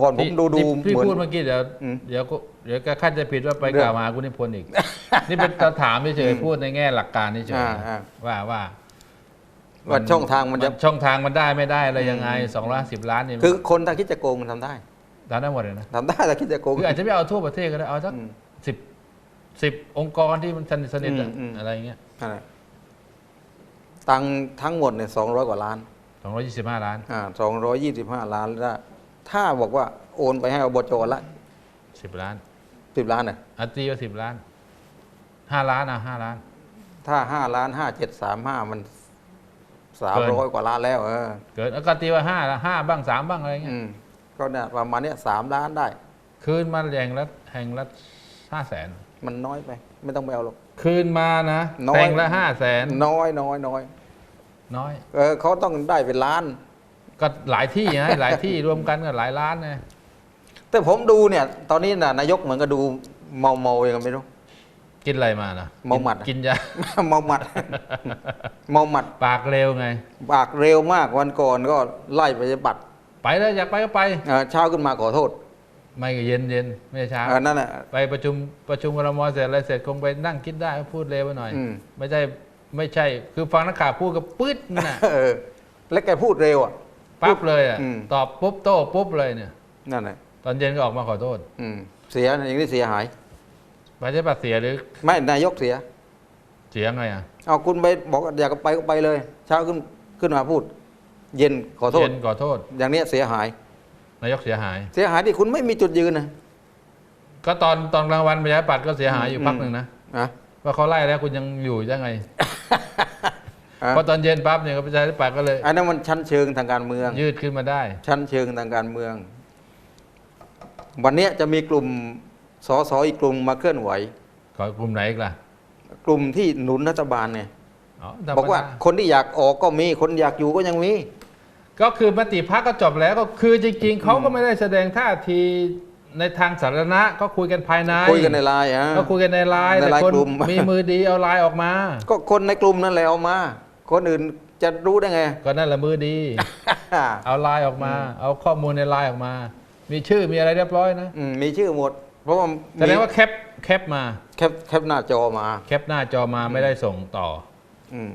คุณอะสมพรผมที่ดูดูที่พี่เหมือนพูดเมื่อกี้เดี๋ยวอืมเดี๋ยวก็เดี๋ยวแกขั้นจะผิดว่าไปเรื่องกล่าวหาคุณนิพนธ์อีก นี่เป็นถามเฉยๆพูดในแง่หลักการเฉยอ่าอ่าๆว่าว่าว่าช่องทางมันจะช่องทางมันได้ไม่ได้อะไรยังไงสองร้อยสิบล้านนี่คือคนถ้าคิดจะโกงมันทำได้ทำได้หมดเลยนะทำได้ถ้าคิดจะโกงคืออาจจะไม่เอาทั่วประเทศก็ได้เอาสักอืมสิบสิบองค์กรที่มันสนิทสนิทอะอืมอืมอะไรเงี้ยนั่นแหละตังค์ทั้งหมดเนี่ยสองร้อยกว่าล้านสองร้อยยี่สิบห้าล้านอ่าสองร้อยยี่สิบห้าล้านแล้ว ถ้าบอกว่าโอนไปให้อบจละสิบล้านสิบล้านน่ะอัตรีว่าสิบล้านห้าล้านอะห้าล้าน ถ้าห้าล้านห้าเจ็ดสามห้ามันสามเกิร้อยนกว่าล้านแล้วเออเกิดแล้วก็ตีว่าห้าละห้าบ้างสามบ้างอะไรเงี้ยอืมก็เนี่ยประมาณเนี้ยสามล้านได้ คืนมาแห่งละแห่งละห้าแสนมันน้อยไป ไม่ต้องไปเอาหรอกคืนมานะน้อยแต่งละห้าแสนน้อยน้อยน้อยน้อย เออเขาต้องได้เป็นล้าน ก็หลายที่ไงหลายที่รวมกันก็หลายล้านไงแต่ผมดูเนี่ย ตอนนี้น่ะนายกเหมือนกับดูเมาเมาๆยังไงไม่รู้ กินอะไรมานะเมาหมัดอะกินยาเมาหมัดเมาหมัด ปากเร็วไง ปากเร็วมากวันก่อนก็ไล่ไปฏิบัติไปแล้วอยากไปก็ไปเอ่อเช้าขึ้นมาขอโทษ ไม่ก็เย็นเย็นไม่ใช่เช้าเออนั่นแหละไปประชุมประชุมกรมเสร็จอะไรเสร็จคงไปนั่งคิดได้พูดเร็วไปหน่อยอืมไม่ใช่ไม่ใช่ คือฟังนักข่าวพูดก็ปื๊ดน่ะเออแล้วแกพูดเร็วอะ ปั๊บเลยอะอืม ตอบปุ๊บโต้ปุ๊บเลยเนี่ย นั่นแหละตอนเย็นก็ออกมาขอโทษอืมเสียอย่างนี้เสียหายไปใช่ปะเสียหรือไม่นายกเสีย เสียไงอะเอาคุณไปบอกอยากไปก็ไปเลย เช้าขึ้นขึ้นมาพูด เย็นขอโทษ เย็นขอโทษ อย่างเนี้ยเสียหาย นายกเสียหาย เสียหายที่คุณไม่มีจุดยืนนะก็ตอนตอนกลางวันประชาธิปัตย์ก็เสียหายอยู่พักหนึ่งนะอะว่าเขาไล่แล้วคุณยังอยู่ยังไง อะพอตอนเย็นปั๊บเนี่ยก็ประชาธิปัตย์ก็เลย อันนั้นมันชั้นเชิงทางการเมือง ยืดขึ้นมาได้ ชั้นเชิงทางการเมือง วันเนี้ยจะมีกลุ่มสสอีกกลุ่มมาเคลื่อนไหวขอกลุ่มไหนอีกล่ะ กลุ่มที่หนุนรัฐบาลเนี่ยอ๋อธรรมดบอกว่าคนที่อยากออกก็มี คนอยากอยู่ก็ยังมี ก็คือมติพักก็จบแล้วก็คือจริงๆเขาก็ไม่ได้แสดงท่าทีในทางสาธารณะก็คุยกันภายในคุยกันในไลน์อะก็คุยกันในไลน์ในแต่ไลน์คนกลุ่มมีมือดีเอาไลน์ออกมา ก็คนในกลุ่มนั่นแหละเอามา คนอื่นจะรู้ได้ไง ก็นั่นแหละมือดี เอาไลน์ออกมา เอาข้อมูลในไลน์ออกมา มีชื่อมีอะไรเรียบร้อยนะอืมมีชื่อหมด เพราะว่าแสดงว่าแคปแคปมา แคปแคปหน้าจอมา แคปหน้าจอมาไม่ได้ส่งต่ออืม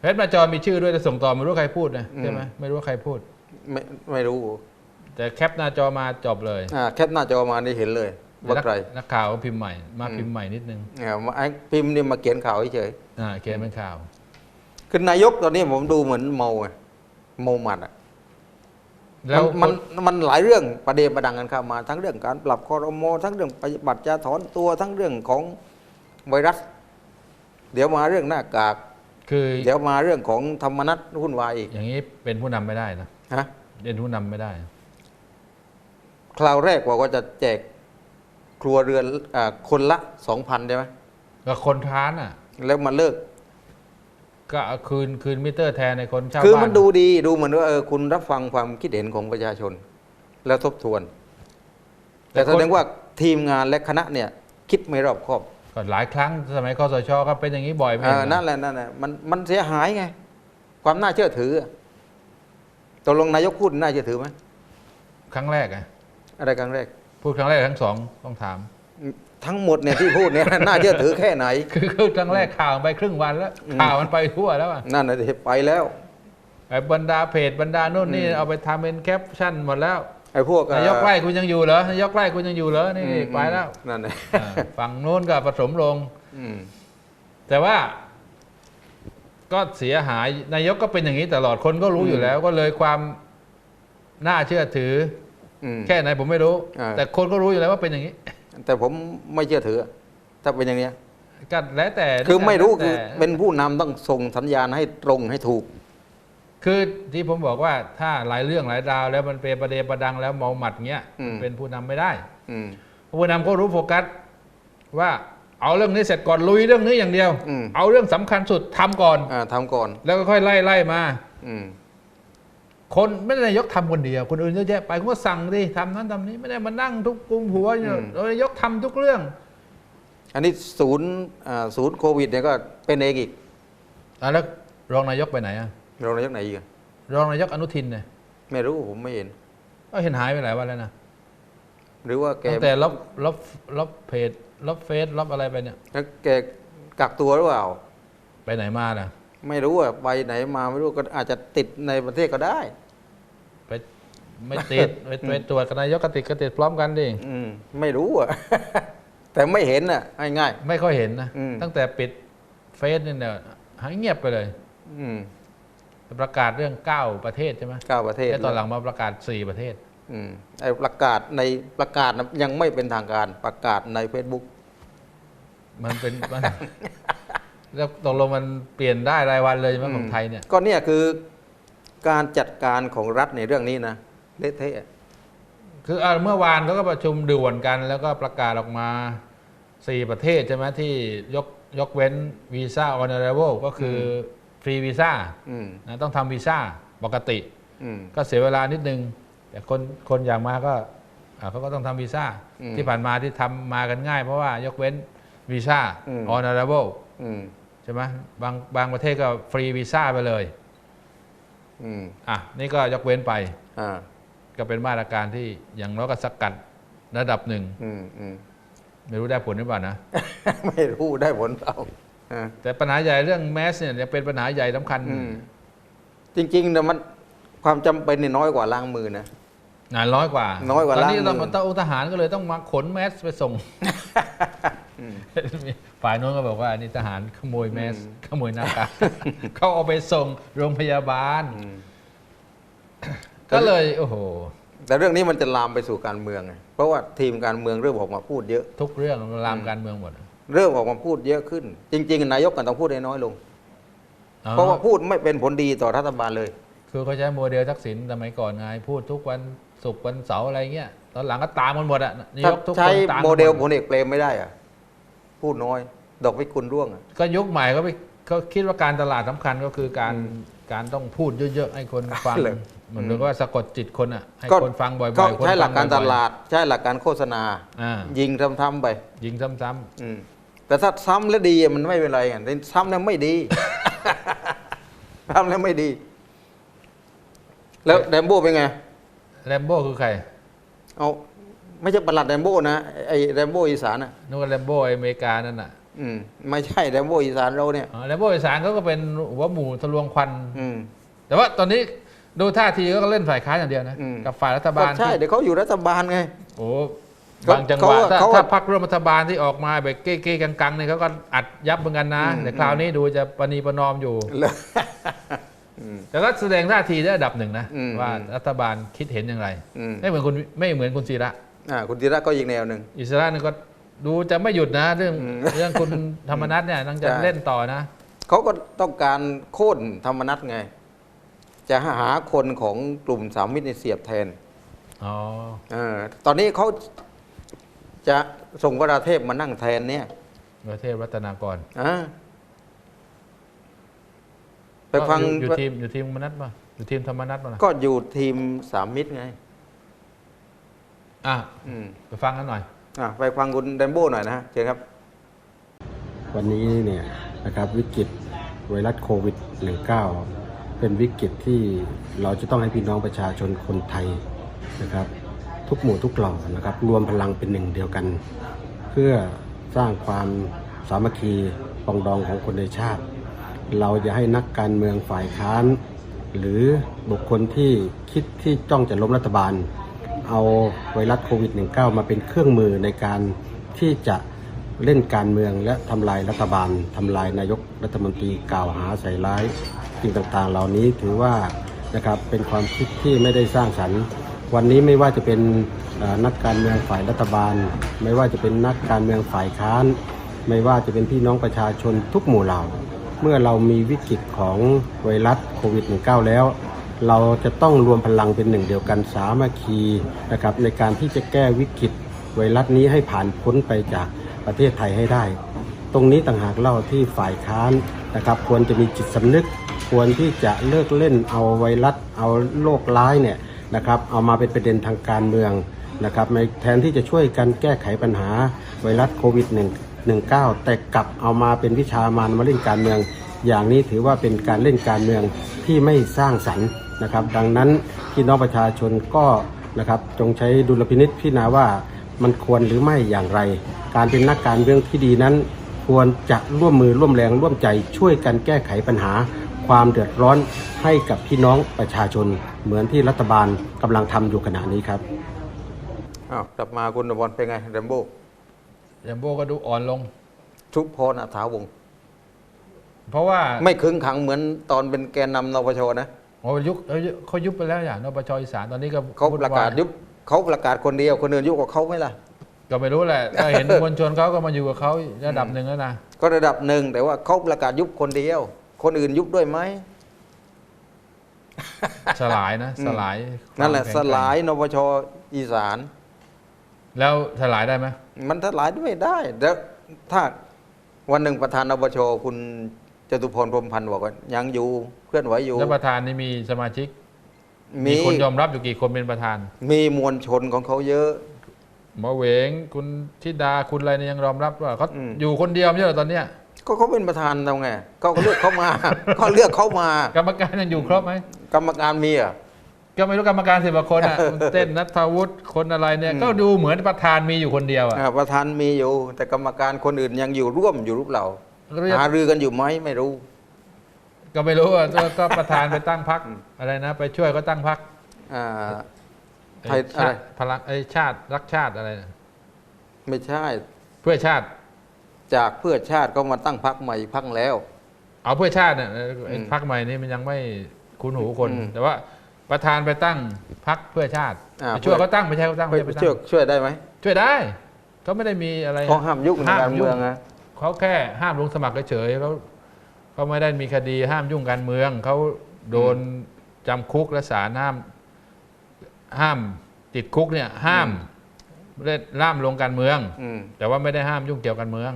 แคปหน้าจอมีชื่อด้วยแต่ส่งต่อไม่รู้ใครพูดนะอืมใช่ไหมไม่รู้ว่าใครพูด ไม่ไม่รู้ แต่แคปหน้าจอมาจบเลยอ่าแคปหน้าจอมานี่เห็นเลยว่านักใครนักข่าวก็พิมพ์ใหม่ มาอืมพิมพ์ใหม่นิดนึงอ่ามาไอ้พิมพ์นี่มาเขียนข่าวเฉยอ่าเขียนเป็นข่าวๆ คือนายกตอนนี้ผมดูเหมือนเมาไงเมาหมัดอะแล้วมันมันมันหลายเรื่องประเด็นประดังกันเข้ามา ทั้งเรื่องการปรับคอรมอทั้งเรื่องปฏิบัติจะถอนตัวทั้งเรื่องของไวรัส เดี๋ยวมาเรื่องหน้ากากคือเดี๋ยวมาเรื่องของธรรมนัตวุ่นวายอีกอย่างนี้เป็นผู้นำไม่ได้นะฮะเป็นผู้นำไม่ได้ คราวแรกบอกว่าจะแจกครัวเรือนอาคนละสองพันใช่ไหมก็คนท้านอะ แล้วมาเลิก ก็เอาคืนคืนมิเตอร์แทนในคนเช่าคือบ้านมันดูดีดูเหมือนว่าเออคุณรับฟังความคิดเห็นของประชาชน แล้วทบทวน แต่แสดงว่าทีมงานและคณะเนี่ย คิดไม่รอบคอบก็หลายครั้งสมัยคอสชก็เป็นอย่างนี้บ่อยไม่เอใช่อเหรอนั่นแหละนั่นแหละมันมันเสียหายไง ความน่าเชื่อถืออะตกลงนายกพูดน่าเชื่อถือไหมครั้งแรกอะอะไรครั้งแรก พูดครั้งแรกทั้งสองต้องถาม ทั้งหมดเนี่ยที่พูดเนี่ย น่าเชื่อถือแค่ไหน คือคือครั้งแรกข่าวไปครึ่งวันแล้วอืมข่าวมันไปทั่วแล้วอะนั่นนะที่ไปแล้วไอ้บรรดาเพจบรรดาโน่นนี่อืมเอาไปทำเป็นแคปชั่นหมดแล้วไอ้พวกเอ่อนายกไล่คุณยังอยู่เหรอนายกไล่คุณยังอยู่เหรอนี่อืมไปแล้วนั่นแหละอ่าฝั่งโน้นก็ผสมลงอืมแต่ว่า ก็เสียหายนายกก็เป็นอย่างนี้ตลอดคนก็รู้อยู่แล้ว ก็เลยความน่าเชื่อถืออืมแค่ไหนผมไม่รู้อ่าแต่คนก็รู้อยู่แล้วว่าเป็นอย่างนี้ แต่ผมไม่เชื่อถือ ถ้าเป็นอย่างเนี้ยก็แล้วแต่คือไม่รู้แล้วคือแต่เป็นผู้นำต้องส่งสัญญาณให้ตรงให้ถูก คือที่ผมบอกว่าถ้าหลายเรื่องหลายราวแล้วมันเป็นประเดประดังแล้วเมาหมัดเงี้ยอืม เป็นผู้นำไม่ได้อืม ผู้นำก็รู้โฟกัสว่าเอาเรื่องนี้เสร็จก่อนลุยเรื่องนี้อย่างเดียว อืม เอาเรื่องสำคัญสุดทำก่อน อ่าทำก่อน แล้วก็ค่อยไล่ไล่มา อืม คนไม่ได้นายกทำคนเดียว คนอื่นเยอะแยะไปเขาก็สั่งดิทำนั้นทำนี้ไม่ได้มานั่งทุกกุมหัวอยู่นายกทำทุกเรื่อง อันนี้ศูนย์อ่าศูนย์โควิดเนี่ยก็เป็นเองอีกอะแล้วรองนายกไปไหนอะรองนายกไหนอีกอะรองนายกอนุทินเนี่ยไม่รู้ผมไม่เห็นก็เห็นหายไปหลายวันแล้วนะหรือว่าแกตั้งแต่ลบลบลบเพจลบเฟซลบอะไรไปเนี่ยแล้วแกกักตัวหรือเปล่า ไปไหนมาล่ะ ไม่รู้อะไปไหนมาไม่รู้ก็อาจจะติดในประเทศก็ได้ ไปไม่ติดไปไปตรวจกับนายกก็ติดก็ติดพร้อมกันดิอืมไม่รู้อะ แต่ไม่เห็นอะง่าย ไม่ค่อยเห็นนะ อืม ตั้งแต่ปิดเฟซเนี่ยเนี่ยหายเงียบไปเลย ๆอืมประกาศเรื่อง 9 ประเทศใช่ไหมเก้าประเทศแล้วตอนหลังมาประกาศ 4 ประเทศ อืมไอ้ประกาศในประกาศนะยังไม่เป็นทางการประกาศใน Facebook มันเป็นมัน แล้วตกลงมันเปลี่ยนได้รายวันเลยใช่ไหมของไทยเนี่ย ก็เนี่ยคือการจัดการของรัฐในเรื่องนี้นะเละเทะคืออะเมื่อวานเขาก็ประชุมด่วนกัน แล้วก็ประกาศออกมา4ประเทศใช่ไหมที่ยกยกเว้นวีซ่าออนเ r เ v ก็คือฟรีวีซ่าอืมนะต้องทำวีซ่าปกติอืมก็เสียเวลานิดนึง แต่คนคนอยากมาก็อะเขาก็ต้องทำวีซ่าอืมที่ผ่านมาที่ทำมากันง่าย เพราะว่ายกเว้นวีซ่าอืมออนเ r เ v อืมใช่ไหมบางบางประเทศก็ฟรีวีซ่าไปเลย อืมอะ นี่ก็ยกเว้นไป อ่า ก็เป็นมาตรการที่อย่างน้อยก็สกัดระดับหนึ่ง อืมอืมไม่รู้ได้ผลหรือเปล่านะ ไม่รู้ได้ผลเปล่าอ่าแต่ปัญหาใหญ่เรื่องแมสเนี่ยยังเป็นปัญหาใหญ่สำคัญอืม จริงๆเนี่ยมันความจำเป็นเนี่ยน้อยกว่าล้างมือนะ งานร้อยกว่าน้อยกว่าตอนนี้ล้างมือตำรวจทหารก็เลยต้องมาขนแมสไปส่งอืม ฝ่ายโน้นก็บอกว่านี่ทหารขโมยแมสอืมขโมยหน้ากากเขาเอาไปส่งโรงพยาบาลอืมก็เลย โอ้โห แต่เรื่องนี้มันจะลามไปสู่การเมืองไงเพราะว่าทีมการเมืองเริ่มออกมาพูดเยอะ ทุกเรื่องมันลามการเมืองหมด เริ่มออกมาพูดเยอะขึ้น จริง ๆ นายกกันต้องพูดให้น้อยลงอ๋อเพราะว่าพูดไม่เป็นผลดีต่อรัฐบาลเลย คือเขาใช้โมเดลทักษิณสมัยก่อนไงพูดทุกวันศุกร์วันเสาร์อะไรเงี้ยตอนหลังก็ตามมันหมดอะนายกทุกคใช้นตามโมเดลหพลเอกเปรมไม่ได้อะ พูดน้อย ดอกพิกุลร่วงอะ ก็ยุคใหม่เขาไปเขาคิดว่าการตลาดสำคัญก็คือการการต้องพูดเยอะๆให้คนฟังเลย เหมือนกับว่าสะกดจิตคนอะให้ก็คนฟังบ่อยๆก็คนใช้หลักการฟัตงบ่อยๆลาดใช้หลักการโฆษณา อ่ายิงทำๆไปยิงซ้ำอืมแต่ถ้าซ้ำแล้วดีอะมันไม่เป็นไรไงแต่ซ้ำแล้วไม่ดี ซ้ำแล้วไม่ดี แล้วแดมโบ้เป็นไง ๆแรมโบ้คือใคร เอา ไม่ใช่ประหลัดแดมโบ้นะไอ้แรมโบ้อีสานอะนึกว่าแรมโบ้อเมริกานั่นน่ะอืมไม่ใช่แรมโบ้อีสานเราเนี่ยอ๋อแรมโบ้อีสานเขาก็เป็นหัวหมูทะลวงควัน อืมแต่ว่าตอนนี้ดูท่าทีเขาก็เล่นฝ่ายค้านอย่างเดียวนะ อืม กับฝ่ายรัฐก็บาลใช่ที่เดี๋ยวเขาอยู่รัฐบาลไง โอ้เขาบางจังหวะเขาถ้าเขา ถ้าพักร่วมรัฐบาลที่ออกมาแบบเก้ๆกังๆเนี่ยเขาก็อัดยับเหมือนกันนะอืมแต่คราวนี้ดูจะปณีประนอมอยู่เลยอืมแต่ก็แสดงท่าทีได้ระดับหนึ่งนะ อืมว่ารัฐบาลคิดเห็นอย่างไร อืม ไม่เหมือนคุณไม่เหมือนคุณศิระ อ่าคุณธีระก็อีกแนวหนึ่ง อิสระนี่ก็ดูจะไม่หยุดนะ เรื่องอืม เรื่องคุณธรรมนัฐเนี่ยยังจะใช่เล่นต่อนะ เขาก็ต้องการโค่นธรรมนัตไง จะหาคนของกลุ่มสามมิตรในเสียบแทนอ๋อ เออตอนนี้เขาจะส่งวราเทพมานั่งแทนเนี่ยประเทศรัตนากรอ่าไปฟัง อยู่อยู่ทีมอยู่ทีมธรรมนัฐป่ะอยู่ทีมธรรมนัฐป่ะล่ะก็อยู่ทีมสามมิตรไง อะอืมไปฟังกันหน่อย อะไปฟังคุณแดมโบ้หน่อยนะฮะเชิญครับ วันนี้เนี่ยนะครับวิกฤตไวรัสโควิด -19 เป็นวิกฤตที่เราจะต้องให้พี่น้องประชาชนคนไทยนะครับ ทุกหมู่ทุกเหล่านะครับ รวมพลังเป็นหนึ่งเดียวกัน เพื่อสร้างความสามัคคีปรองดองของคนในชาติ เราจะให้นักการเมืองฝ่ายค้าน หรือบุคคลที่คิดที่จ้องจะล้มรัฐบาล เอาไวรัสโควิด -19 มาเป็นเครื่องมือในการที่จะเล่นการเมืองและทำลายรัฐบาลทำลายนายกรัฐมนตรีกล่าวหาใส่ร้ายสิ่งต่างๆ เหล่านี้ถือว่านะครับเป็นความคิดที่ไม่ได้สร้างสรรค์ วันนี้ไม่ว่าจะเป็นนักการเมืองฝ่ายรัฐบาล ไม่ว่าจะเป็นนักการเมืองฝ่ายค้าน ไม่ว่าจะเป็นพี่น้องประชาชนทุกหมู่เหล่า เมื่อเรามีวิกฤตของไวรัสโควิด -19 แล้ว เราจะต้องรวมพลังเป็นหนึ่งเดียวกันสามัคคีนะครับในการที่จะแก้วิกฤตไวรัสนี้ให้ผ่านพ้นไปจากประเทศไทยให้ได้ ตรงนี้ต่างหากเล่าที่ฝ่ายค้านนะครับ ควรจะมีจิตสำนึก ควรที่จะเลิกเล่นเอาไวรัสเอาโรคร้ายเนี่ยนะครับเอามาเป็นประเด็นทางการเมืองนะครับแทนที่จะช่วยกันแก้ไขปัญหาไวรัสโควิด 19 แต่กลับเอามาเป็นวิชามานมาเล่นการเมือง อย่างนี้ถือว่าเป็นการเล่นการเมืองที่ไม่สร้างสรรค์ นะครับ ดังนั้นพี่น้องประชาชนก็นะครับจงใช้ดุลพินิษพิจารณาว่ามันควรหรือไม่อย่างไร การเป็นนักการเมืองที่ดีนั้น ควรจะร่วมมือร่วมแรงร่วมใจช่วยกันแก้ไขปัญหา ความเดือดร้อนให้กับพี่น้องประชาชน เหมือนที่รัฐบาลกำลังทำอยู่ขณะนี้ครับอ้าวกลับมาคุณอมรเป็นไงเรมโบ้ยัมโบ้ก็ดูอ่อนลง ชุบพรอัฐาวงศ์เพราะว่าไม่ขึงขังเหมือนตอนเป็นแกนนำนปชนะ โอ้ยุคเอ้ยเขายุบไปแล้วอย่างนปชอีสานตอนนี้ก็เขาประกาศวุ่นวายยุบเขาประกาศคนเดียวคนอื่นยุบกับเขาไหมล่ะก็ไม่รู้แหละก็เห็นมวลชนเขาก็มาอยู่กับเขาระดับหนึ่งแล้วนะก็ระดับหนึ่งแต่ว่าเขาประกาศยุบคนเดียว คนอื่นยุบด้วยไหมสลายนะอืมสลายนั่นแหละควมสข็งแกร่งลายนปชอีสาน แล้วสลายได้ไหมมันสลายไม่ได้แล้วถ้าวันหนึ่งประธานนปชคุณ จตุพรพรหมพันธ์บอกว่ายังอยู่เคลื่อนไหวอยู่แล้วประธานนี่มีสมาชิกมีมีคนยอมรับอยู่กี่คนเป็นประธาน มีมวลชนของเขาเยอะหมอเหวงคุณธิดาคุณอะไรเนี่ยยังยอมรับว่าเขาอืมอยู่คนเดียวไม่ใช่เหรอตอนเนี้ยก็เขาเป็นประธานทำไงก็เลือกเขามา ก็เลือกเขามา กรรมการยังอยู่ครบไหมกรรมการมีอะก็ไม่รู้กรรมการสิบกว่าคนอะคุณเต้นนัทวุฒิคนอะไรเนี่ยอืมก็ดูเหมือนประธานมีอยู่คนเดียวอะอ่าประธานมีอยู่ แต่กรรมการคนอื่นยังอยู่ร่วมอยู่หรือเปล่า แล้วจะหารือกันอยู่ไหมไม่รู้ ก็ไม่รู้อะก็ก็ประธานไปตั้งพักอืมอะไรนะ ไปช่วยก็ตั้งพักอ่าไทยชาอะไรติพลังไอ้ชาติรักชาติอะไรนะไม่ใช่ เพื่อชาติ จากเพื่อชาติก็มาตั้งพักใหม่อีกพักแล้ว เอาเพื่อชาติเนี่ยไอ้อืมพักใหม่นี่มันยังไม่คุ้นหูคน อืม แต่ว่าประธานไปตั้งพักเพื่อชาติอ่าไปช่วยเขาตั้งไม่ใช่เขาตั้งไปไม่ใช่ไปตั้งช่วยช่วยได้ไหมช่วยได้เขาไม่ได้มีอะไรเขาห้ามยุ่งในการเมืองนะ เขาแค่ห้ามลงสมัครเฉยๆเขาเขาไม่ได้มีคดีห้ามยุ่งการเมืองเขาโดนจำคุกและศาลห้ามห้ามติดคุกเนี่ยห้ามเล่นล่ามลงการเมืองอืมแต่ว่าไม่ได้ห้ามยุ่งเกี่ยวกับการเมือง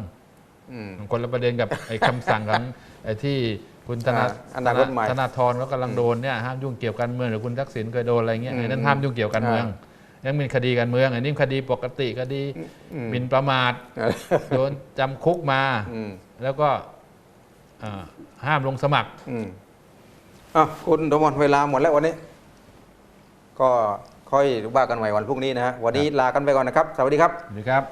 อืมคนละประเด็นกับไอ้คำสั่งของไอ้ที่คุณธนาอ่าอนาคตใหม่ธนาธรเขากำลังโดนเนี่ยห้ามยุ่งเกี่ยวกับการเมืองหรือคุณทักษิณเคยโดนอะไรเงี้ยอืมไอ้นั่นห้ามยุ่งเกี่ยวกับการเมือง ยังมีคดีการเมืองไอ้นี่คดีปกติคดีอืมหมิ่นประมาทโดนจำคุกมาอืมแล้วก็อ่าห้ามลงสมัครอืมอะคุณดมอนเวลาหมดแล้ววันนี้ ก็ค่อยว่ากันใหม่วันพรุ่งนี้นะฮะวันนี้ลากันไปก่อนนะครับ สวัสดีครับนะครับ